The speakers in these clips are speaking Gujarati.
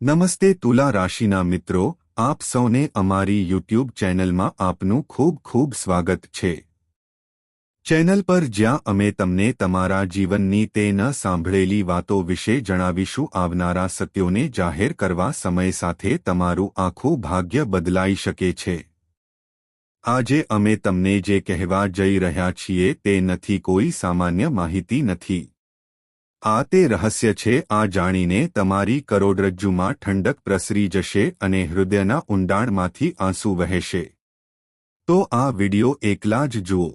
નમસ્તે તુલા રાશિના મિત્રો, આપ સૌને અમારી યુટ્યુબ ચેનલમાં આપનું ખૂબ ખૂબ સ્વાગત છે. ચેનલ પર જ્યાં અમે તમને તમારા જીવનની તે ન સાંભળેલી વાતો વિશે જણાવીશું, આવનારા સત્યોને જાહેર કરવા સમય સાથે તમારું આખું ભાગ્ય બદલાઈ શકે છે. આજે અમે તમને જે કહેવા જઈ રહ્યા છીએ તે નથી, કોઈ સામાન્ય માહિતી નથી. આ તે રહસ્ય છે, આ જાણીને તમારી કરોડરજ્જુમાં ઠંડક પ્રસરી જશે અને હૃદયના ઊંડાણમાંથી આંસુ વહેશે. તો આ વિડિયો એકલા જ જુઓ.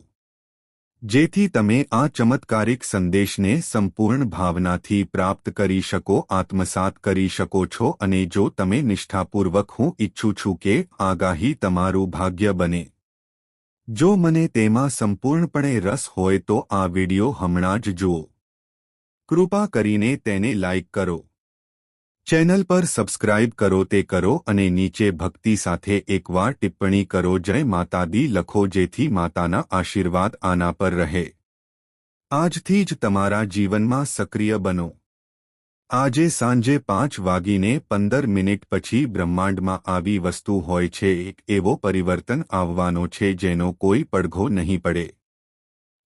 જેથી તમે આ ચમત્કારિક સંદેશને સંપૂર્ણ ભાવનાથી પ્રાપ્ત કરી શકો, આત્મસાત કરી શકો છો અને જો તમે નિષ્ઠાપૂર્વક હું ઈચ્છું છું કે આગાહી તમારું ભાગ્ય બને. જો મને તેમાં સંપૂર્ણપણે રસ હોય તો આ વિડિયો હમણાં જ જુઓ. કૃપા કરીને તેને લાઇક કરો. ચેનલ પર સબસ્ક્રાઇબ કરો તે કરો અને નીચે ભક્તિ સાથે એકવાર ટિપ્પણી કરો જય માતાદી લખો જેથી માતાના આશીર્વાદ આના પર રહે. આજથી જ તમારા જીવનમાં સક્રિય બનો. આજે સાંજે પાંચ વાગીને પંદર મિનિટ પછી બ્રહ્માંડમાં આવી વસ્તુ હોય છે એક એવો પરિવર્તન આવવાનો છે જેનો કોઈ પડઘો નહીં પડે.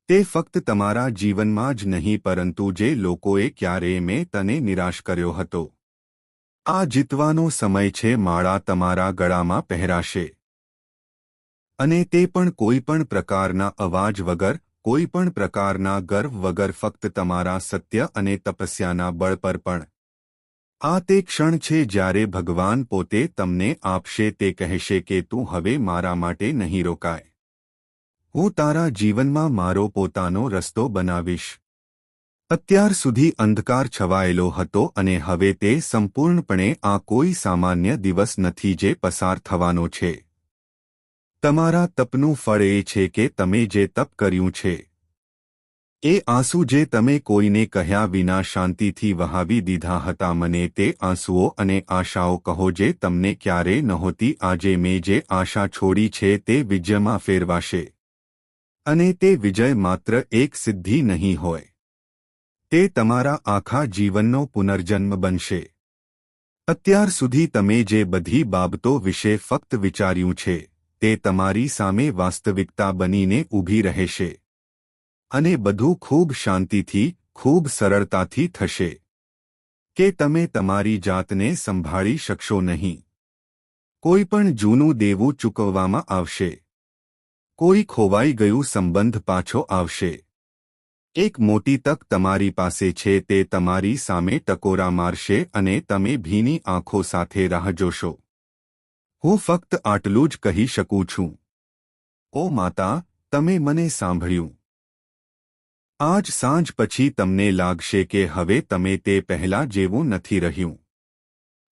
તે ફક્ત તમારા જીવનમાં જ નહીં, પરંતુ જે લોકોએ ક્યારેય મેં તને નિરાશ કર્યો હતો. આ જીતવાનો સમય છે, માળા તમારા ગળામાં પહેરાશે. અને તે પણ કોઈ પણ પ્રકારના અવાજ વગર, કોઈ પણ પ્રકારના ગર્વ વગર, ફક્ત તમારા સત્ય અને તપસ્યાના બળ પર પણ. આ તે ક્ષણ છે જ્યારે ભગવાન પોતે તમને આપશે, તે કહેશે કે તું હવે મારા માટે નહીં રોકાય. હું તારા જીવનમાં મારો પોતાનો રસ્તો બનાવીશ. અત્યાર સુધી અંધકાર છવાયેલો હતો અને હવે તે સંપૂર્ણપણે આ કોઈ સામાન્ય દિવસ નથી જે પસાર થવાનો છે. તમારા તપનું ફળ એ છે કે તમે જે તપ કર્યું છે, એ આંસુ જે તમે કોઈને કહ્યા વિના શાંતિથી વહાવી દીધા હતા, મને તે આંસુઓ અને આશાઓ કહો જે તમને ક્યારે નહોતી, આજે મેં જે આશા છોડી છે તે વિજયમાં ફેરવાશે. અને તે વિજય માત્ર એક સિદ્ધિ નહીં હોય. તે તમારા આખા જીવનનો પુનર્જન્મ બનશે. અત્યાર સુધી તમે જે બધી બાબતો વિશે ફક્ત વિચાર્યું છે, તે તમારી સામે વાસ્તવિકતા બનીને ઊભી રહેશે. અને બધું ખૂબ શાંતિથી, ખૂબ સરળતાથી થશે. કે તમે તમારી જાતને સંભાળી શકશો નહીં. કોઈ પણ જૂનું દેવું ચૂકવવામાં આવશે. કોઈ ખોવાઈ ગયું સંબંધ પાછો આવશે. એક મોટી તક તમારી પાસે છે, તે તમારી સામે ટકોરા મારશે અને તમે ભીની આંખો સાથે રાહ જોશો. હું ફક્ત આટલું જ કહી શકું છું. ઓ માતા, તમે મને સાંભળ્યું. આજ સાંજ પછી તમને લાગશે કે હવે તમે તે પહેલા જેવું નથી રહ્યું.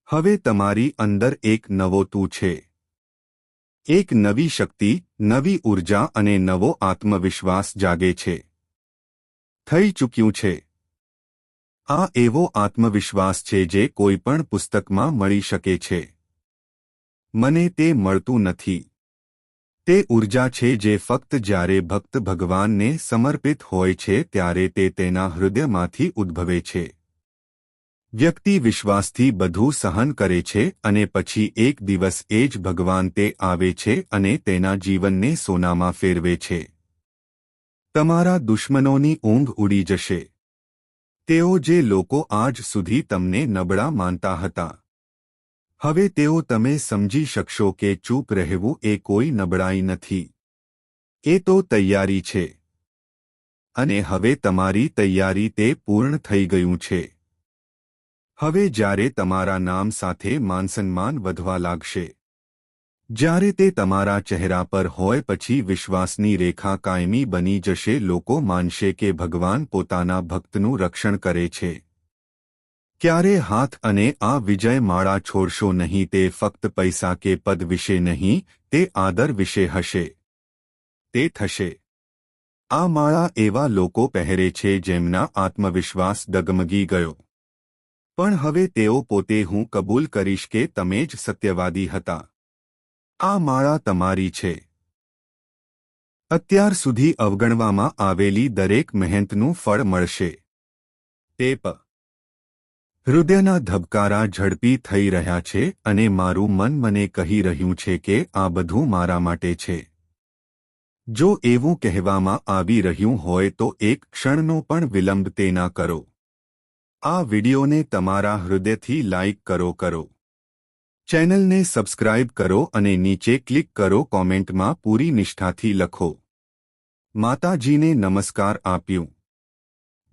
હવે તમારી અંદર એક નવો તું છે. એક નવી શક્તિ નવી ઊર્જા અને નવો આત્મવિશ્વાસ જાગે છે. થઈ ચૂક્યું છે. આ એવો આત્મવિશ્વાસ છે જે કોઈપણ પુસ્તકમાં મળી શકે છે. મને તે મળતું નથી. તે ઊર્જા છે જે ફક્ત જ્યારે ભક્ત ભગવાનને સમર્પિત હોય છે ત્યારે તે તેના હૃદયમાંથી ઉદ્ભવે છે. વ્યક્તિ વિશ્વાસથી બધું સહન કરે છે અને પછી એક દિવસ એ જ ભગવાન તે આવે છે અને તેના જીવનને સોનામાં ફેરવે છે. તમારા દુશ્મનોની ઊંઘ ઉડી જશે. તેઓ જે લોકો આજ સુધી તમને નબળા માનતા હતા. હવે તેઓ તમે સમજી શકશો કે ચૂપ રહેવું એ કોઈ નબળાઈ નથી. એ તો તૈયારી છે. અને હવે તમારી તૈયારી તે પૂર્ણ થઈ ગયું છે. હવે જ્યારે તમારા નામ સાથે માનસન્માન વધવા લાગશે, જ્યારે તે તમારા ચહેરા પર હોય પછી વિશ્વાસની રેખા કાયમી બની જશે, લોકો માનશે કે ભગવાન પોતાના ભક્તનું રક્ષણ કરે છે. ક્યારે હાથ અને આ વિજય માળા છોડશો નહીં, તે ફક્ત પૈસા કે પદ વિશે નહીં, તે આદર વિશે હશે. તે થશે. આ માળા એવા લોકો પહેરે છે જેમના આત્મવિશ્વાસ ડગમગી ગયો. પણ હવે તેઓ પોતે હું કબૂલ કરીશ કે તમે જ સત્યવાદી હતા. આ માળા તમારી છે. અત્યાર સુધી અવગણવામાં આવેલી દરેક મહેનતનું ફળ મળશે. તેપ હૃદયના ધબકારા ઝડપી થઈ રહ્યા છે અને મારું મન મને કહી રહ્યું છે કે આ બધું મારા માટે છે. જો એવું કહેવામાં આવી રહ્યું હોય તો એક ક્ષણનો પણ વિલંબ તે ના કરો. આ વિડિયોને તમારા હૃદયથી લાઇક કરો કરો. ચેનલને સબસ્ક્રાઇબ કરો અને નીચે ક્લિક કરો કોમેન્ટમાં પૂરી નિષ્ઠાથી લખો. માતાજીને નમસ્કાર આપ્યું.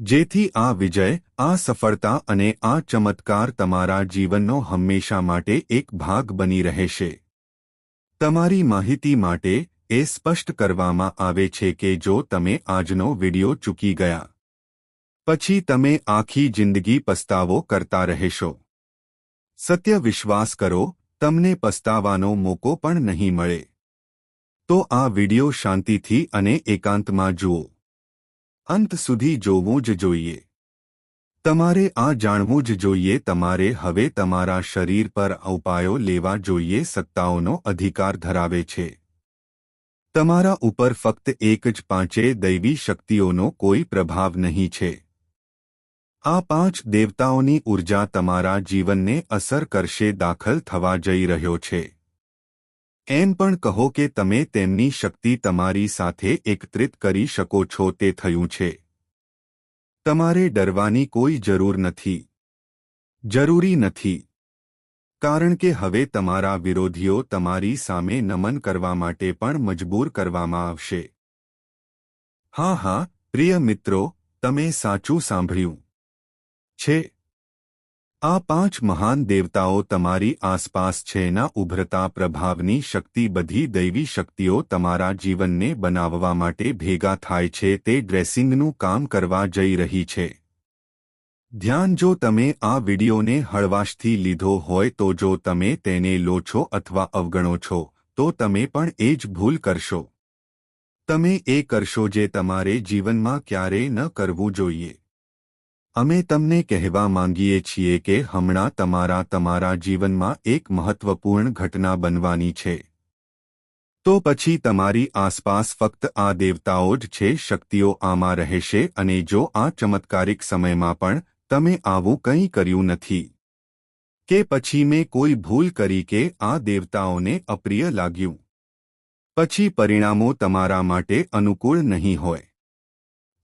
જેથી આ વિજય, આ સફળતા અને આ ચમત્કાર તમારા જીવનનો હંમેશા માટે એક ભાગ બની રહેશે. તમારી માહિતી માટે એ સ્પષ્ટ કરવામાં આવે છે કે જો તમે આજનો વિડિયો ચૂકી ગયા પછી તમે આખી જિંદગી પસ્તાવો કરતા રહેશો. સત્ય વિશ્વાસ કરો, તમને પસ્તાવાનો મોકો પણ નહીં મળે. તો આ વિડિયો શાંતિથી અને એકાંતમાં જુઓ. અંત સુધી જોવું જ જોઈએ. તમારે આ જાણવું જ જોઈએ, તમારે હવે તમારા શરીર પર ઉપાયો લેવા જોઈએ, સત્તાઓનો અધિકાર ધરાવે છે. તમારા ઉપર ફક્ત એક જ પાંચે દૈવી શક્તિઓનો કોઈ પ્રભાવ નહીં છે. આ પાંચ દેવતાઓની ઊર્જા તમારા જીવનને અસર કરશે દાખલ થવા જઈ રહ્યો છે. એમ પણ કહો કે તમે તેમની શક્તિ તમારી સાથે એકત્રિત કરી શકો છો તે થયું છે. તમારે ડરવાની કોઈ જરૂર નથી. જરૂરી નથી. કારણ કે હવે તમારા વિરોધીઓ તમારી સામે નમન કરવા માટે પણ મજબૂર કરવામાં આવશે. હા હા, પ્રિય મિત્રો, તમે સાચું સાંભળ્યું. છે? આ પાંચ મહાન દેવતાઓ તમારી આસપાસ છે એના ઉભરતા પ્રભાવની શક્તિ બધી દૈવી શક્તિઓ તમારા જીવનને બનાવવા માટે ભેગા થાય છે તે ડ્રેસિંગનું કામ કરવા જઈ રહી છે. ધ્યાન જો તમે આ વિડિયોને હળવાશથી લીધો હોય તો જો તમે તેને લો છો અથવા અવગણો છો, તો તમે પણ એ જ ભૂલ કરશો. તમે એ કરશો જે તમારે જીવનમાં ક્યારેય ન કરવું જોઈએ. અમે તમને કહેવા માંગીએ છીએ કે હમણાં તમારા તમારા જીવનમાં એક મહત્વપૂર્ણ ઘટના બનવાની છે. તો પછી તમારી આસપાસ ફક્ત આ દેવતાઓ જ છે, શક્તિઓ આમાં રહેશે અને જો આ ચમત્કારિક સમયમાં પણ તમે આવું કંઈ કર્યું નથી. કે પછી મેં કોઈ ભૂલ કરી કે આ દેવતાઓને અપ્રિય લાગ્યું. પછી પરિણામો તમારા માટે અનુકૂળ નહીં હોય.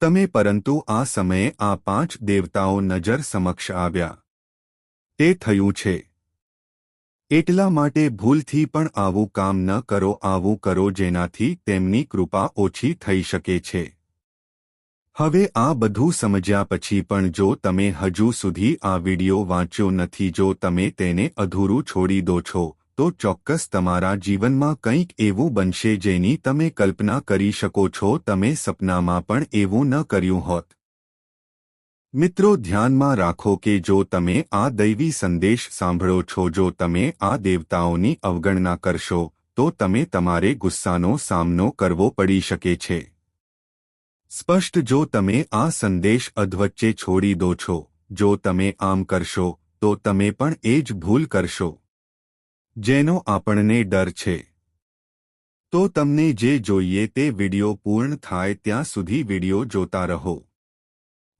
તમે પરંતુ આ સમયે આ પાંચ દેવતાઓ નજર સમક્ષ આવ્યા. તે થયું છે. એટલા માટે ભૂલથી પણ આવું કામ ન કરો, આવું કરો જેનાથી તેમની કૃપા ઓછી થઈ શકે છે. હવે આ બધું સમજ્યા પછી પણ જો તમે હજુ સુધી આ વિડિયો વાંચ્યો નથી, જો તમે તેને અધૂરું છોડી દો છો તો ચોક્કસ તમારા જીવનમાં કંઈક એવું બનશે જેની તમે કલ્પના કરી શકો છો, તમે સપનામાં પણ એવું ન કર્યું હોત. મિત્રો, ધ્યાનમાં રાખો કે જો તમે આ દૈવી સંદેશ સાંભળો છો, જો તમે આ દેવતાઓની અવગણના કરશો, તો તમે તમારે ગુસ્સાનો સામનો કરવો પડી શકે છે. સ્પષ્ટ, જો તમે આ સંદેશ અધવચ્ચે છોડી દો છો, જો તમે આમ કરશો, તો તમે પણ એ જ ભૂલ કરશો. જેનો આપણને ડર છે. તો તમને જે જોઈએ તે વિડિયો પૂર્ણ થાય ત્યાં સુધી વિડિયો જોતા રહો.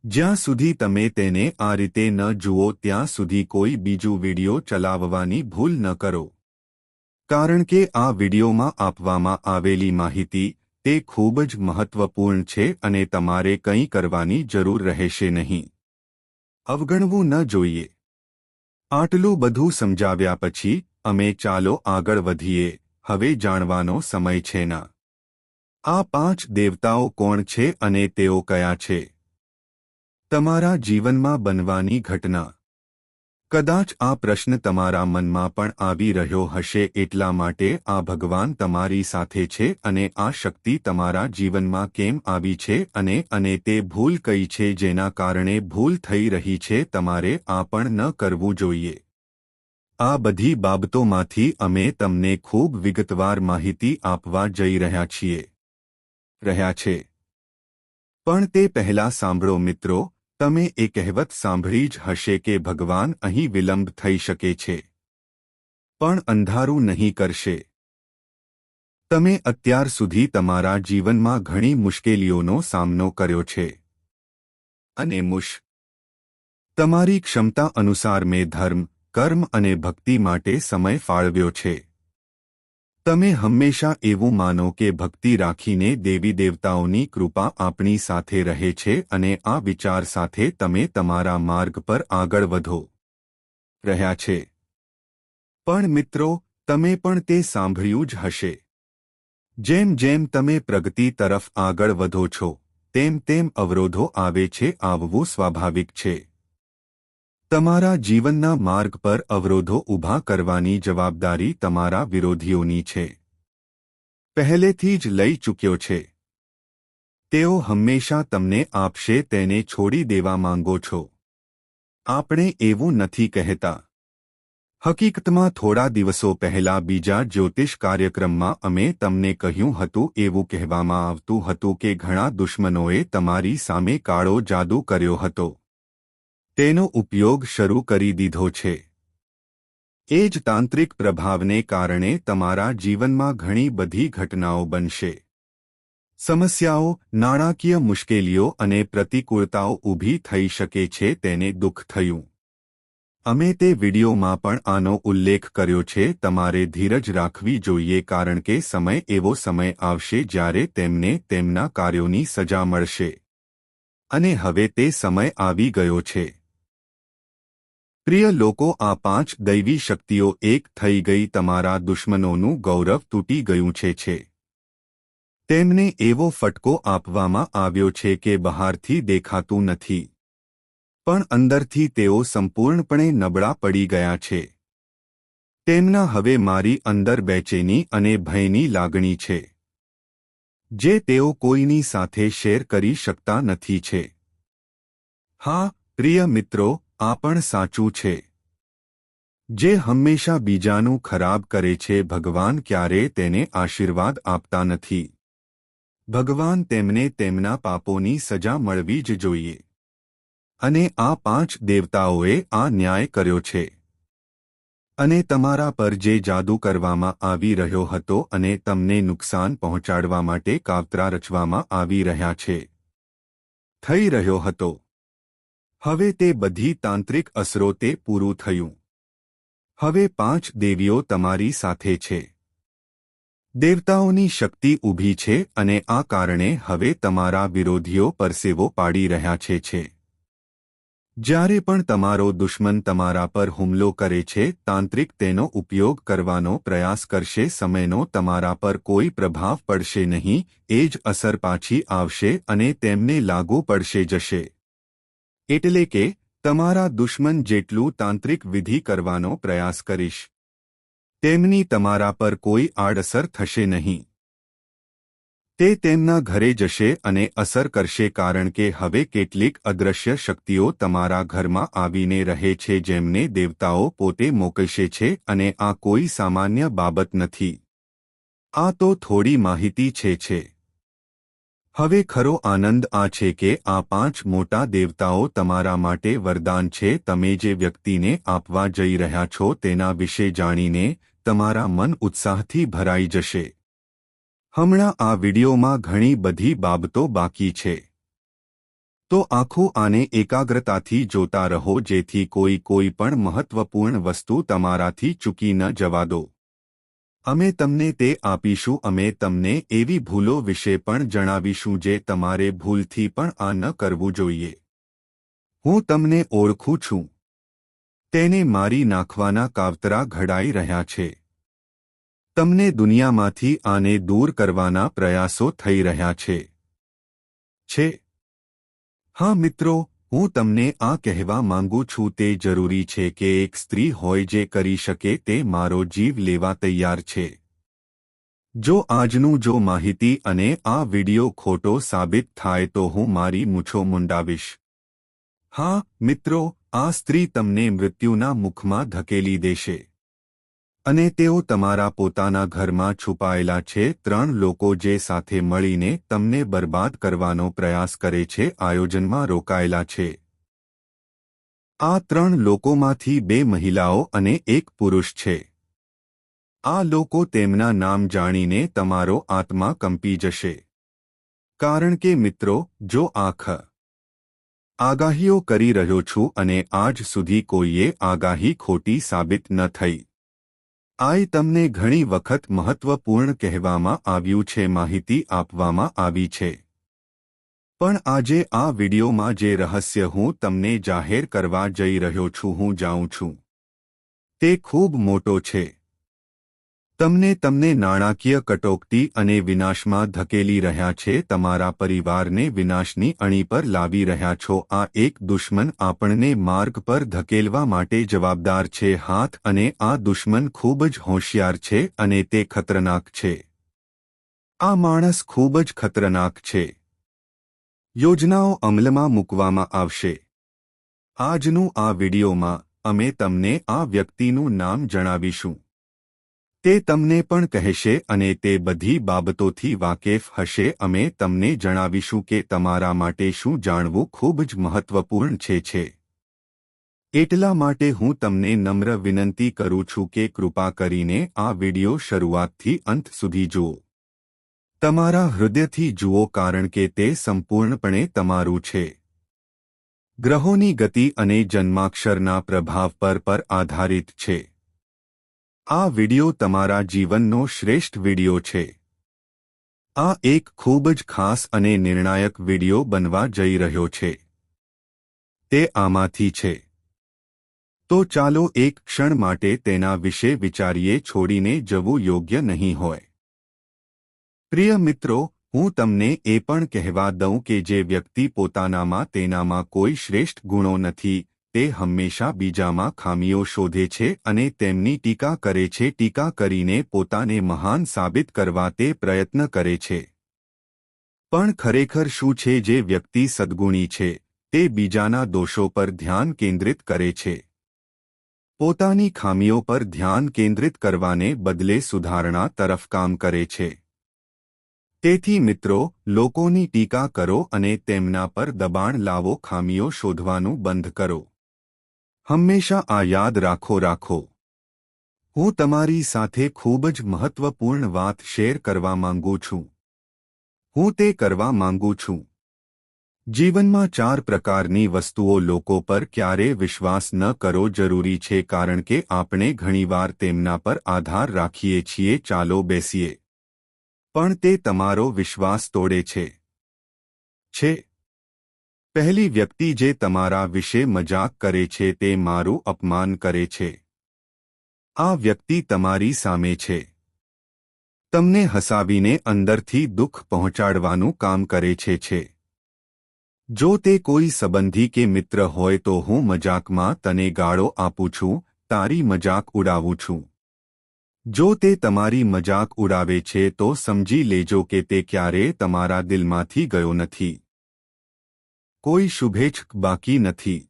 જ્યાં સુધી તમે તેને આ રીતે ન જુઓ ત્યાં સુધી કોઈ બીજું વિડિયો ચલાવવાની ભૂલ ન કરો. કારણ કે આ વિડિયોમાં આપવામાં આવેલી માહિતી તે ખૂબ જ મહત્વપૂર્ણ છે અને તમારે કંઈ કરવાની જરૂર રહેશે નહીં. અવગણવું ન જોઈએ. આટલું બધું સમજાવ્યા પછી અમે ચાલો આગળ વધીએ. હવે જાણવાનો સમય છે ના. આ પાંચ દેવતાઓ કોણ છે અને તેઓ કયા છે? તમારા જીવનમાં બનવાની ઘટના. કદાચ આ પ્રશ્ન તમારા મનમાં પણ આવી રહ્યો હશે એટલા માટે આ ભગવાન તમારી સાથે છે અને આ શક્તિ તમારા જીવનમાં કેમ આવી છે અને અને તે ભૂલ કઈ છે જેના કારણે ભૂલ થઈ રહી છે તમારે આ પણ ન કરવું જોઈએ. આ બધી બાબતોમાંથી અમે તમને ખૂબ વિગતવાર માહિતી આપવા જઈ રહ્યા છીએ. રહ્યા છે. પણ તે પહેલા સાંભળો મિત્રો, તમે એ કહેવત સાંભળી જ હશે કે ભગવાન અહીં વિલંબ થઈ શકે છે. પણ અંધારું નહીં કરશે. તમે અત્યાર સુધી તમારા જીવનમાં ઘણી મુશ્કેલીઓનો સામનો કર્યો છે. અને મુશ. તમારી ક્ષમતા અનુસાર મેં ધર્મ કર્મ અને ભક્તિ માટે સમય ફાળવ્યો છે. તમે હંમેશા એવું માનો કે ભક્તિ રાખીને દેવી દેવતાઓની કૃપા આપણી સાથે રહે છે અને આ વિચાર સાથે તમે તમારા માર્ગ પર આગળ વધો. રહ્યા છે. પણ મિત્રો, તમે પણ તે સાંભળ્યું જ હશે. જેમ જેમ તમે પ્રગતિ તરફ આગળ વધો છો, તેમ તેમ અવરોધો આવે છે, આવવું સ્વાભાવિક છે. તમારા જીવનના માર્ગ પર અવરોધો ઊભા કરવાની જવાબદારી તમારા વિરોધીઓની છે. પહેલેથી જ લઈ ચૂક્યો છે. તેઓ હંમેશા તમને આપશે તેને છોડી દેવા માંગો છો. આપણે એવું નથી કહેતા. હકીકતમાં થોડા દિવસો પહેલા બીજા જ્યોતિષ કાર્યક્રમમાં અમે તમને કહ્યું હતું એવું કહેવામાં આવતું હતું કે ઘણા દુશ્મનોએ તમારી સામે કાળો જાદુ કર્યો હતો. તેનો ઉપયોગ શરૂ કરી દીધો છે. એ જ તાંત્રિક પ્રભાવને કારણે તમારા જીવનમાં ઘણી બધી ઘટનાઓ બનશે. સમસ્યાઓ, નાણાકીય મુશ્કેલીઓ અને પ્રતિકૂળતાઓ ઊભી થઈ શકે છે તેને દુઃખ થયું. અમે તે વિડીયોમાં પણ આનો ઉલ્લેખ કર્યો છે, તમારે ધીરજ રાખવી જોઈએ કારણ કે સમય એવો સમય આવશે જ્યારે તેમને તેમના કાર્યોની સજા મળશે. અને હવે તે સમય આવી ગયો છે. પ્રિય લોકો, આ પાંચ દૈવી શક્તિઓ એક થઈ ગઈ તમારા દુશ્મનોનું ગૌરવ તૂટી ગયું છે છે. તેમને એવો ફટકો આપવામાં આવ્યો છે કે બહારથી દેખાતું નથી. પણ અંદરથી તેઓ સંપૂર્ણપણે નબળા પડી ગયા છે. તેમના હવે મારી અંદર બેચેની અને ભયની લાગણી છે, જે તેઓ કોઈની સાથે શેર કરી શકતા નથી, છે. હા, પ્રિય મિત્રો આ પણ સાચું છે. જે હંમેશા બીજાનું ખરાબ કરે છે, ભગવાન ક્યારે તેને આશીર્વાદ આપતા નથી. ભગવાન તેમને તેમના પાપોની સજા મળવી જ જોઈએ. અને આ પાંચ દેવતાઓએ આ ન્યાય કર્યો છે. અને તમારા પર જે જાદુ કરવામાં આવી રહ્યો હતો અને તમને નુકસાન પહોંચાડવા માટે કાવતરા રચવામાં આવી રહ્યા છે. થઈ રહ્યો હતો. હવે તે બધી તાંત્રિક અસરો તે પૂરું થયું. હવે પાંચ દેવીઓ તમારી સાથે છે. દેવતાઓની શક્તિ ઊભી છે અને આ કારણે હવે તમારા વિરોધીઓ પરસેવો પાડી રહ્યા છે છે. જ્યારે પણ તમારો દુશ્મન તમારા પર હુમલો કરે છે, તાંત્રિક તેનો ઉપયોગ કરવાનો પ્રયાસ કરશે, સમયનો તમારા પર કોઈ પ્રભાવ પડશે નહીં, એ જ અસર પાછી આવશે અને તેમને લાગુ પડશે જશે. એટલે કે, તમારા દુશ્મન જેટલું તાંત્રિક વિધિ કરવાનો પ્રયાસ કરીશ. તેમની તમારા પર કોઈ આડઅસર થશે નહીં. તે તેમના ઘરે જશે અને અસર કરશે કારણ કે હવે કેટલીક અદ્રશ્ય શક્તિઓ તમારા ઘરમાં આવીને રહે છે જેમને દેવતાઓ પોતે મોકલશે છે અને આ કોઈ સામાન્ય બાબત નથી. આ તો થોડી માહિતી છે છે. હવે ખરો આનંદ આ છે કે આ પાંચ મોટા દેવતાઓ તમારા માટે વરદાન છે. તમે જે વ્યક્તિને આપવા જઈ રહ્યા છો તેના વિશે જાણીને તમારા મન ઉત્સાહથી ભરાઈ જશે. હમણાં આ વિડીયોમાં ઘણી બધી બાબતો બાકી છે. તો આખું આને એકાગ્રતાથી જોતા રહો જેથી કોઈ કોઈ પણ મહત્વપૂર્ણ વસ્તુ તમારાથી ચૂકી ન જવા દો. અમે તમને તે આપીશું, અમે તમને એવી ભૂલો વિશે પણ જણાવીશું જે તમારે ભૂલથી પણ આ ન કરવું જોઈએ. હું તમને ઓળખું છું. તેને મારી નાખવાના કાવતરા ઘડાઈ રહ્યા છે. તમને દુનિયામાંથી આને દૂર કરવાના પ્રયાસો થઈ રહ્યા છે. છે. હા મિત્રો હું તમને આ કહેવા માંગુ છું તે જરૂરી છે કે એક સ્ત્રી હોય જે કરી શકે તે મારો જીવ લેવા તૈયાર છે. જો આજનું જો માહિતી અને આ વિડિયો ખોટો સાબિત થાય તો હું મારી મૂછો મુંડાવીશ. હા, મિત્રો, આ સ્ત્રી તમને મૃત્યુના મુખમાં ધકેલી દેશે. અને તેઓ તમારા પોતાના ઘરમાં છુપાયેલા છે ત્રણ લોકો જે સાથે મળીને તમને બરબાદ કરવાનો પ્રયાસ કરે છે, આયોજનમાં રોકાયેલા છે. આ ત્રણ લોકોમાંથી બે મહિલાઓ અને એક પુરુષ છે. આ લોકો તેમના નામ જાણીને તમારો આત્મા કંપી જશે. કારણ કે મિત્રો, જો આખ આગાહીઓ કરી રહ્યો છું અને આજ સુધી કોઈએ આગાહી ખોટી સાબિત ન થઈ. આય તમને ઘણી વખત મહત્વપૂર્ણ કહેવામાં આવ્યું છે, માહિતી આપવામાં આવી છે. પણ આજે આ વિડિયોમાં જે રહસ્ય હું તમને જાહેર કરવા જઈ રહ્યો છું, હું જાઉં છું. તે ખૂબ મોટો છે. તમને તમને નાણાકીય કટોકટી અને વિનાશમાં ધકેલી રહ્યા છે, તમારા પરિવારને વિનાશની અણી પર લાવી રહ્યા છો, આ એક દુશ્મન આપણને માર્ગ પર ધકેલવા માટે જવાબદાર છે, હાથ અને આ દુશ્મન ખૂબ જ હોશિયાર છે અને તે ખતરનાક છે. આ માણસ ખૂબ જ ખતરનાક છે. યોજનાઓ અમલમાં મૂકવામાં આવશે. આજનું આ વિડિયોમાં અમે તમને આ વ્યક્તિનું નામ જણાવીશું. તે તમને પણ કહેશે અને તે બધી બાબતોથી વાકેફ હશે. અમે તમને જણાવીશું કે તમારા માટે શું જાણવું ખૂબ જ મહત્વપૂર્ણ છે છે. એટલા માટે હું તમને નમ્ર વિનંતી કરું છું કે કૃપા કરીને આ વિડિયો શરૂઆતથી અંત સુધી જુઓ. તમારા હૃદયથી જુઓ કારણ કે તે સંપૂર્ણપણે તમારું છે. ગ્રહોની ગતિ અને જન્માક્ષરના પ્રભાવ પર પર આધારિત છે. આ વિડિયો તમારા જીવનનો શ્રેષ્ઠ વિડિયો છે. આ એક ખૂબ જ ખાસ અને નિર્ણાયક વિડિયો બનવા જઈ રહ્યો છે. તે આમાંથી છે. તો ચાલો એક ક્ષણ માટે તેના વિશે વિચારીએ છોડીને જવું યોગ્ય નહીં હોય. પ્રિય મિત્રો, હું તમને એ પણ કહેવા દઉં કે જે વ્યક્તિ પોતાનામાં તેનામાં કોઈ શ્રેષ્ઠ ગુણો નથી તે હંમેશા બીજામાં ખામીઓ શોધે છે અને તેમની ટીકા કરે છે, ટીકા કરીને પોતાને મહાન સાબિત કરવા તે પ્રયત્ન કરે છે. પણ ખરેખર શું છે જે વ્યક્તિ સદગુણી છે, તે બીજાના દોષો પર ધ્યાન કેન્દ્રિત કરે છે. પોતાની ખામીઓ પર ધ્યાન કેન્દ્રિત કરવાને બદલે સુધારણા તરફ કામ કરે છે. તેથી મિત્રો, લોકોની ટીકા કરો અને તેમના પર દબાણ લાવો, ખામીઓ શોધવાનું બંધ કરો. હંમેશા આ યાદ રાખો રાખો. હું તમારી સાથે ખૂબ જ મહત્વપૂર્ણ વાત શેર કરવા માંગુ છું. હું તે કરવા માંગુ છું. જીવનમાં ચાર પ્રકારની વસ્તુઓ લોકો પર ક્યારે વિશ્વાસ ન કરો જરૂરી છે કારણ કે આપણે ઘણીવાર તેમના પર આધાર રાખીએ છીએ, ચાલો બેસીએ. પણ તે તમારો વિશ્વાસ તોડે છે. છે. પહેલી વ્યક્તિ જે તમારા વિશે મજાક કરે છે તે મારું અપમાન કરે છે. આ વ્યક્તિ તમારી સામે છે. તમને હસાવીને અંદરથી દુઃખ પહોંચાડવાનું કામ કરે છે છે. જો તે કોઈ સંબંધી કે મિત્ર હોય તો હું મજાકમાં તને ગાળો આપું છું, તારી મજાક ઉડાવું છું. જો તે તમારી મજાક ઉડાવે છે તો સમજી લેજો કે તે ક્યારેય તમારા દિલમાંથી ગયો નથી. કોઈ શુભેચ્છક બાકી નથી.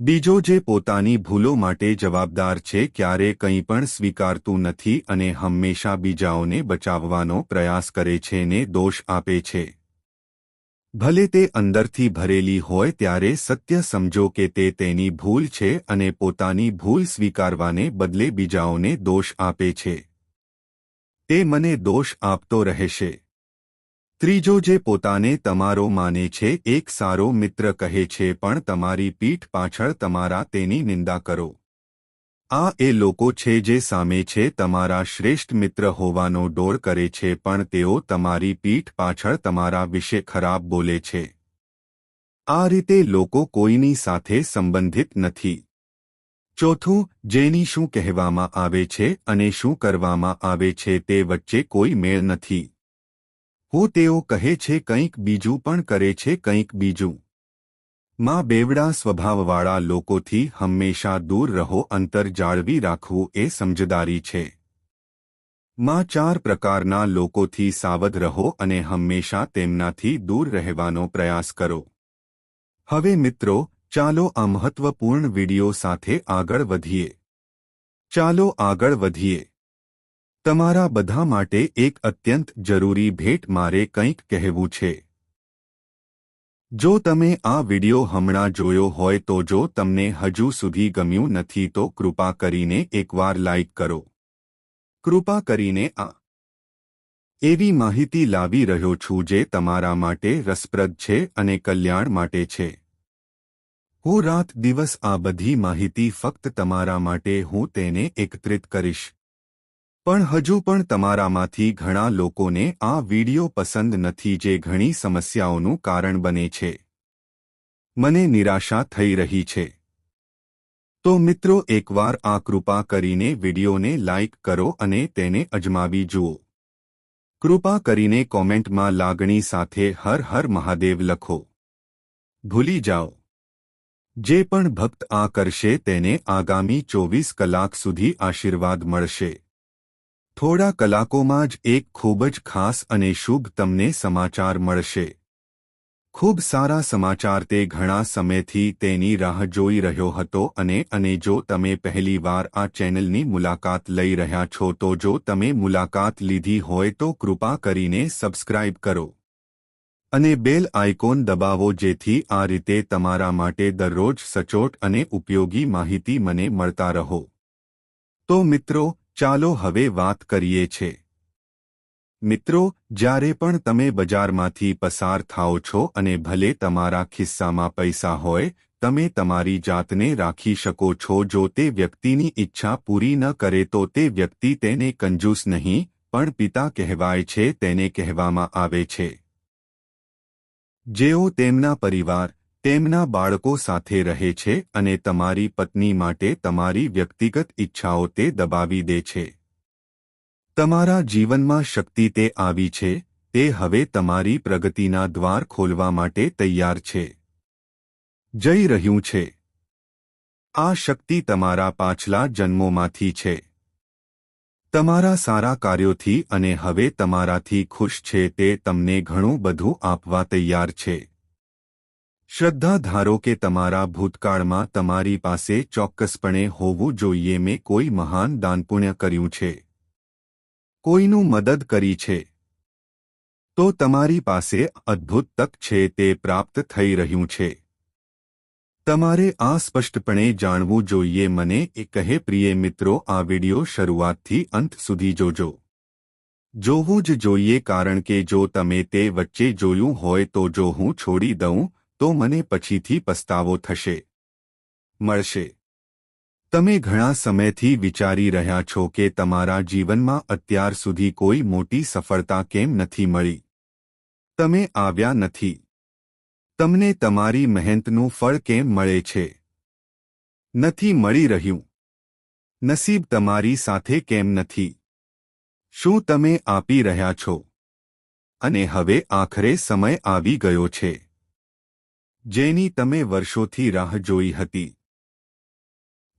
બીજો જે પોતાની ભૂલો માટે જવાબદાર છે ક્યારે કંઈ પણ સ્વીકારતું નથી અને હંમેશા બીજાઓને બચાવવાનો પ્રયાસ કરે છે ને દોષ આપે છે. ભલે તે અંદરથી ભરેલી હોય ત્યારે સત્ય સમજો કે તે તેની ભૂલ છે અને પોતાની ભૂલ સ્વીકારવાને બદલે બીજાઓને દોષ આપે છે. તે મને દોષ આપતો રહેશે. ત્રીજો જે પોતાને તમારો માને છે, એક સારો મિત્ર કહે છે, પણ તમારી પીઠ પાછળ તમારા તેની નિંદા કરો. આ એ લોકો છે જે સામે છે, તમારા શ્રેષ્ઠ મિત્ર હોવાનો ડોર કરે છે, પણ તેઓ તમારી પીઠ પાછળ તમારા વિશે ખરાબ બોલે છે. આ રીતે લોકો કોઈની સાથે સંબંધિત નથી. ચોથું, જેની શું કહેવામાં આવે છે અને શું કરવામાં આવે છે તે વચ્ચે કોઈ મેળ નથી. હું તેઓ કહે છે કંઈક બીજું પણ કરે છે કંઈક બીજું. માં બેવડા સ્વભાવવાળા લોકોથી હંમેશા દૂર રહો, અંતર જાળવી રાખવું એ સમજદારી છે. માં ચાર પ્રકારના લોકોથી સાવધ રહો અને હંમેશા તેમનાથી દૂર રહેવાનો પ્રયાસ કરો. હવે મિત્રો, ચાલો આ મહત્વપૂર્ણ વિડિયો સાથે આગળ વધીએ. ચાલો આગળ વધીએ. તમારા બધા માટે એક અત્યંત જરૂરી ભેટ મારે કંઈક કહેવું છે. જો તમે આ વિડિયો હમણાં જોયો હોય તો જો તમને હજુ સુધી ગમ્યું નથી તો કૃપા કરીને એકવાર લાઇક કરો. કૃપા કરીને આ એવી માહિતી લાવી રહ્યો છું જે તમારા માટે રસપ્રદ છે અને કલ્યાણ માટે છે. હું રાત દિવસ આ બધી માહિતી ફક્ત તમારા માટે હું તેને એકત્રિત કરીશ. પણ હજુ પણ તમારામાંથી ઘણા લોકોને આ વિડિયો પસંદ નથી જે ઘણી સમસ્યાઓનું કારણ બને છે. મને નિરાશા થઈ રહી છે. તો મિત્રો, એકવાર આ કૃપા કરીને વિડિયોને લાઇક કરો અને તેને અજમાવી જુઓ. કૃપા કરીને કોમેન્ટમાં લાગણી સાથે હર હર મહાદેવ લખો. ભૂલી જાઓ. જે પણ ભક્ત આ કરશે તેને આગામી ચોવીસ કલાક સુધી આશીર્વાદ મળશે. થોડા કલાકોમાં જ એક ખૂબ જ ખાસ અને શુભ તમને સમાચાર મળશે. ખૂબ સારા સમાચાર તે ઘણા સમયથી તેની રાહ જોઈ રહ્યો હતો અને અને જો તમે પહેલીવાર આ ચેનલની મુલાકાત લઈ રહ્યા છો તો જો તમે મુલાકાત લીધી હોય તો કૃપા કરીને સબસ્ક્રાઇબ કરો. અને બેલ આઇકોન દબાવો જેથી આ રીતે તમારા માટે દરરોજ સચોટ અને ઉપયોગી માહિતી મને મળતા રહો. તો મિત્રો ચાલો હવે વાત કરીએ છે. મિત્રો, જ્યારે પણ તમે બજારમાંથી પસાર થાઓ છો અને ભલે તમારા ખિસ્સામાં પૈસા હોય, તમે તમારી જાતને રાખી શકો છો જો તે વ્યક્તિની ઈચ્છા પૂરી ન કરે તો તે વ્યક્તિ તેને કંજૂસ નહીં, પણ પિતા કહેવાય છે તેને કહેવામાં આવે છે. જેઓ તેમના પરિવાર તેમના બાળકો સાથે રહે છે અને તમારી પત્ની માટે તમારી વ્યક્તિગત ઈચ્છાઓ તે દબાવી દે છે. તમારા જીવનમાં શક્તિ તે આવી છે, તે હવે તમારી પ્રગતિના દ્વાર ખોલવા માટે તૈયાર છે. જઈ રહ્યું છે. આ શક્તિ તમારા પાછલા જન્મોમાંથી છે. તમારા સારા કાર્યોથી અને હવે તમારાથી ખુશ છે તે તમને ઘણું બધું આપવા તૈયાર છે. શ્રદ્ધા ધારો કે તમારા ભૂતકાળમાં તમારી પાસે ચોક્કસપણે હોવું જોઈએ મેં કોઈ મહાન દાનપુણ્ય કર્યું છે. કોઈનું મદદ કરી છે. તો તમારી પાસે અદ્ભુત તક છે તે પ્રાપ્ત થઈ રહ્યું છે. તમારે આ સ્પષ્ટપણે જાણવું જોઈએ મને એ કહે પ્રિય મિત્રો આ વિડિયો શરૂઆતથી અંત સુધી જોજો. જોવું જ જોઈએ કારણ કે જો તમે તે વચ્ચે જોયું હોય તો જો હું છોડી દઉં તો મને પછીથી પસ્તાવો થશે. મળશે. તમે ઘણા સમયથી વિચારી રહ્યા છો કે તમારા જીવનમાં અત્યાર સુધી કોઈ મોટી સફળતા કેમ નથી મળી. તમે આવ્યા નથી. તમને તમારી મહેનતનું ફળ કેમ મળે છે? નથી મળી રહ્યું. નસીબ તમારી સાથે કેમ નથી? શું તમે આપી રહ્યા છો? અને હવે આખરે સમય આવી ગયો છે. જેની તમે વર્ષોથી રાહ જોઈ હતી.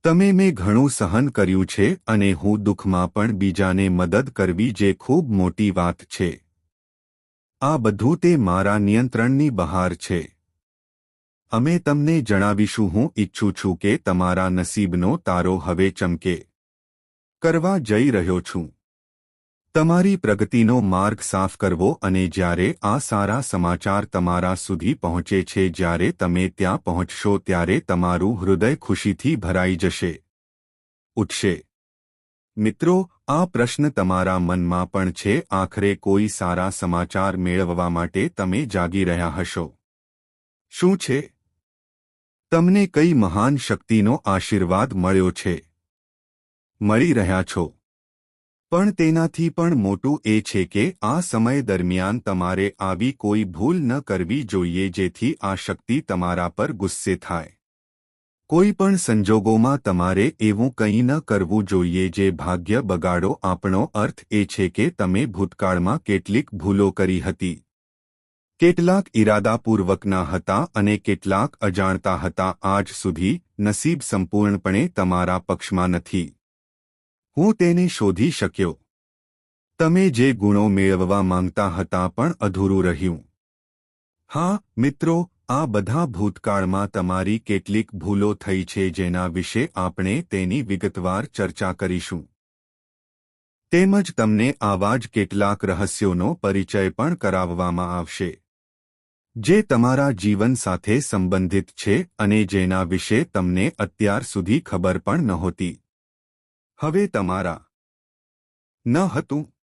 તમે મેં ઘણું સહન કર્યું છે અને હું દુઃખમાં પણ બીજાને મદદ કરવી જે ખૂબ મોટી વાત છે. આ બધું તે મારા નિયંત્રણની બહાર છે. અમે તમને જણાવીશું, હું ઈચ્છું છું કે તમારા નસીબનો તારો હવે ચમકે. કરવા જઈ રહ્યો છું. તમારી પ્રગતિનો માર્ગ સાફ કરવો અને જ્યારે આ સારા સમાચાર તમારા સુધી પહોંચે છે, જ્યારે તમે ત્યાં પહોંચશો, ત્યારે તમારું હૃદય ખુશીથી ભરાઈ જશે. ઉઠશે. મિત્રો, આ પ્રશ્ન તમારા મનમાં પણ છે, આખરે કોઈ સારા સમાચાર મેળવવા માટે તમે જાગી રહ્યા હશો. શું છે? તમને કઈ મહાન શક્તિનો આશીર્વાદ મળ્યો છે? મળી રહ્યા છો. પણ તેનાથી પણ મોટું એ છે કે આ સમય દરમિયાન તમારે આવી કોઈ ભૂલ ન કરવી જોઈએ જેથી આ શક્તિ તમારા પર ગુસ્સે થાય. કોઈ પણ સંજોગોમાં તમારે એવું કંઈ ન કરવું જોઈએ જે ભાગ્ય બગાડો આપણો અર્થ એ છે કે તમે ભૂતકાળમાં કેટલીક ભૂલો કરી હતી. કેટલાક ઇરાદાપૂર્વકના હતા અને કેટલાક અજાણતા હતા. આજ સુધી નસીબ સંપૂર્ણપણે તમારા પક્ષમાં નથી. હું તેને શોધી શક્યો. તમે જે ગુણો મેળવવા માંગતા હતા પણ અધૂરું રહ્યું. હા, મિત્રો, આ બધા ભૂતકાળમાં તમારી કેટલીક ભૂલો થઈ છે જેના વિશે આપણે તેની વિગતવાર ચર્ચા કરીશું. તેમજ તમને આવા જ કેટલાક રહસ્યોનો પરિચય પણ કરાવવામાં આવશે. જે તમારા જીવન સાથે સંબંધિત છે અને જેના વિશે તમને અત્યાર સુધી ખબર પણ નહોતી. હવે તમારા. ન હતું.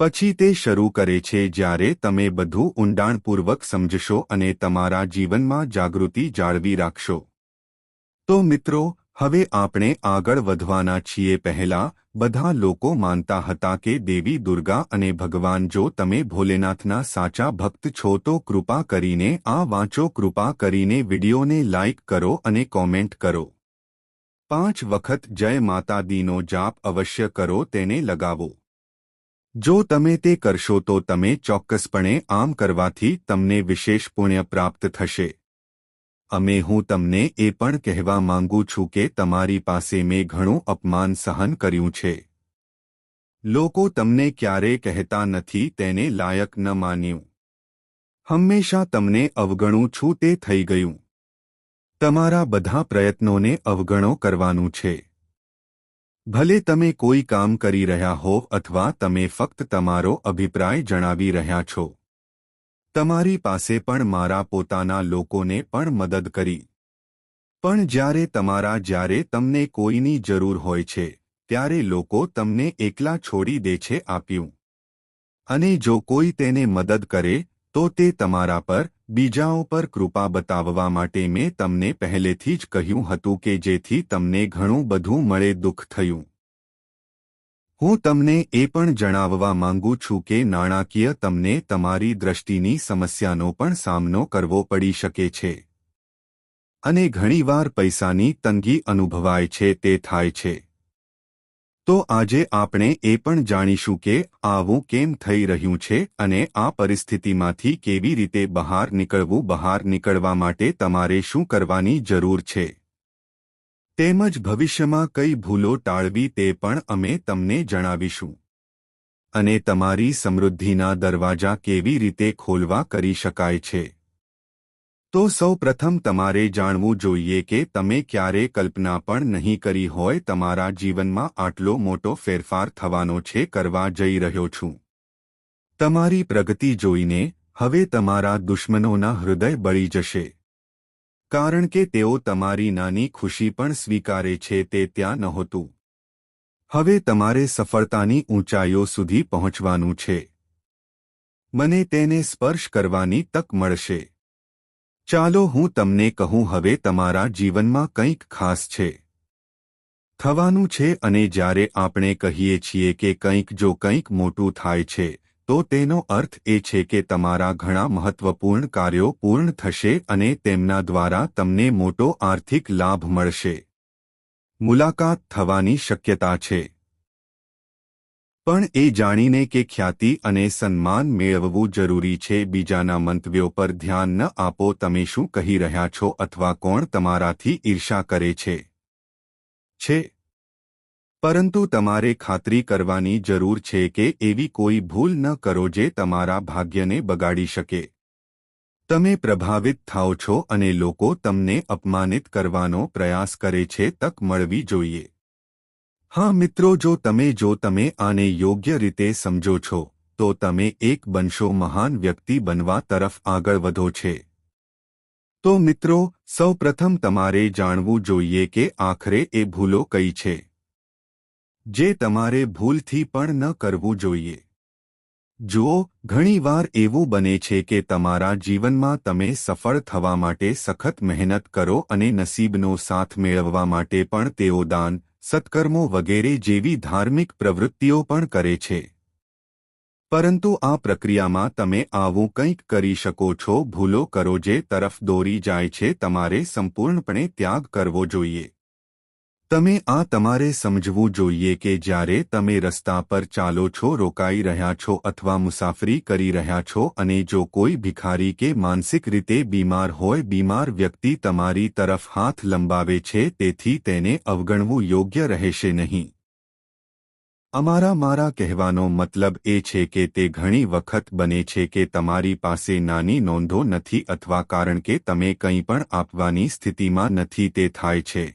પછી તે શરૂ કરે છે જ્યારે તમે બધું ઊંડાણપૂર્વક સમજશો અને તમારા જીવનમાં જાગૃતિ જાળવી રાખશો. તો મિત્રો, હવે આપણે આગળ વધવાના છીએ. પહેલા, બધા લોકો માનતા હતા કે દેવી દુર્ગા અને ભગવાન જો તમે ભોલેનાથના સાચા ભક્ત છો તો કૃપા કરીને આ વાંચો. કૃપા કરીને વિડીયોને લાઇક કરો અને કોમેન્ટ કરો. પાંચ વખત જય માતા દીનો જાપ અવશ્ય કરો, તેને લગાવો. જો તમે તે કરશો તો તમે ચોક્કસપણે આમ કરવાથી તમને વિશેષ પુણ્ય પ્રાપ્ત થશે. અમે હું તમને એ પણ કહેવા માંગુ છું કે તમારી પાસે મેં ઘણું અપમાન સહન કર્યું છે. લોકો તમને ક્યારે કહેતા નથી, તેને લાયક ન માન્યું. હંમેશા તમને અવગણું છું, તે થઈ ગયું. તમારા બધા પ્રયત્નોને અવગણો કરવાનું છે. ભલે તમે કોઈ કામ કરી રહ્યા હો અથવા તમે ફક્ત તમારો અભિપ્રાય જણાવી રહ્યા છો. તમારી પાસે પણ મારા પોતાના લોકોને પણ મદદ કરી. પણ જ્યારે તમારા જ્યારે તમને કોઈની જરૂર હોય છે, ત્યારે લોકો તમને એકલા છોડી દે છે આપ્યું. અને જો કોઈ તેને મદદ કરે તો તે તમારા પર, બીજાઓ પર કૃપા બતાવવા માટે મેં તમને પહેલેથી જ કહ્યું હતું કે જેથી તમને ઘણું બધું મળે દુઃખ થયું. હું તમને એ પણ જણાવવા માંગુ છું કે નાણાકીય તમને તમારી દ્રષ્ટિની સમસ્યાનો પણ સામનો કરવો પડી શકે છે. અને ઘણીવાર પૈસાની તંગી અનુભવાય છે, તે થાય છે. તો આજે આપણે એ પણ જાણીશું કે આવું કેમ થઈ રહ્યું છે અને આ પરિસ્થિતિમાંથી કેવી રીતે બહાર નીકળવું, બહાર નીકળવા માટે તમારે શું કરવાની જરૂર છે. તેમજ ભવિષ્યમાં કઈ ભૂલો ટાળવી તે પણ અમે તમને જણાવીશું. અને તમારી સમૃદ્ધિના દરવાજા કેવી રીતે ખોલવા કરી શકાય છે. તો સૌ પ્રથમ તમારે જાણવું જોઈએ કે તમે ક્યારે કલ્પના પણ નહીં કરી હોય તમારા જીવનમાં આટલો મોટો ફેરફાર થવાનો છે કરવા જઈ રહ્યો છું. તમારી પ્રગતિ જોઈને હવે તમારા દુશ્મનોના હૃદય બળી જશે. કારણ કે તેઓ તમારી નાની ખુશી પણ સ્વીકારે છે તે ત્યાં નહોતું. હવે તમારે સફળતાની ઊંચાઈઓ સુધી પહોંચવાનું છે. મને તેને સ્પર્શ કરવાની તક મળશે. ચાલો હું તમને કહું, હવે તમારા જીવનમાં કંઈક ખાસ છે. થવાનું છે અને જ્યારે આપણે કહીએ છીએ કે કંઈક જો કંઈક મોટું થાય છે, તો તેનો અર્થ એ છે કે તમારા ઘણા મહત્વપૂર્ણ કાર્યો પૂર્ણ થશે અને તેમના દ્વારા તમને મોટો આર્થિક લાભ મળશે. મુલાકાત થવાની શક્યતા છે. પણ એ જાણીને કે ખ્યાતિ અને સન્માન મેળવવું જરૂરી છે. બીજાના મંતવ્યો પર ધ્યાન ન આપો. તમે શું કહી રહ્યા છો અથવા કોણ તમારાથી ઈર્ષા કરે છે? છે. પરંતુ તમારે ખાતરી કરવાની જરૂર છે કે એવી કોઈ ભૂલ ન કરો જે તમારા ભાગ્યને બગાડી શકે. તમે પ્રભાવિત થાઓ છો અને લોકો તમને અપમાનિત કરવાનો પ્રયાસ કરે છે. તક મળવી જોઈએ. હા મિત્રો જો તમે જો તમે આને યોગ્ય રીતે સમજો છો, તો તમે એક બનશો મહાન વ્યક્તિ બનવા તરફ આગળ વધો છે. તો મિત્રો, સૌપ્રથમ તમારે જાણવું જોઈએ કે આખરે એ ભૂલો કઈ છે. જે તમારે ભૂલથી પણ ન કરવું જોઈએ. જુઓ, ઘણીવાર એવું બને છે કે તમારા જીવનમાં તમે સફળ થવા માટે સખત મહેનત કરો અને નસીબનો સાથ મેળવવા માટે પણ તેઓ દાન સત્કર્મો વગેરે જેવી ધાર્મિક પ્રવૃત્તિઓ પણ કરે છે. પરંતુ આ પ્રક્રિયામાં તમે આવું કંઈક કરી શકો છો, ભૂલો કરો જે તરફ દોરી જાય છે, તમારે સંપૂર્ણપણે ત્યાગ કરવો જોઈએ. તમે આ તમારે સમજવું જોઈએ કે જ્યારે તમે રસ્તા પર ચાલો છો, રોકાઈ રહ્યા છો અથવા મુસાફરી કરી રહ્યા છો અને જો કોઈ ભિખારી કે માનસિક રીતે બીમાર હોય, બીમાર વ્યક્તિ તમારી તરફ હાથ લંબાવે છે, તેથી તેને અવગણવું યોગ્ય રહેશે નહીં. અમારા મારા કહેવાનો મતલબ એ છે કે તે ઘણી વખત બને છે કે તમારી પાસે નાની નોંધો નથી અથવા કારણ કે તમે કંઈ પણ આપવાની સ્થિતિમાં નથી, તે થાય છે.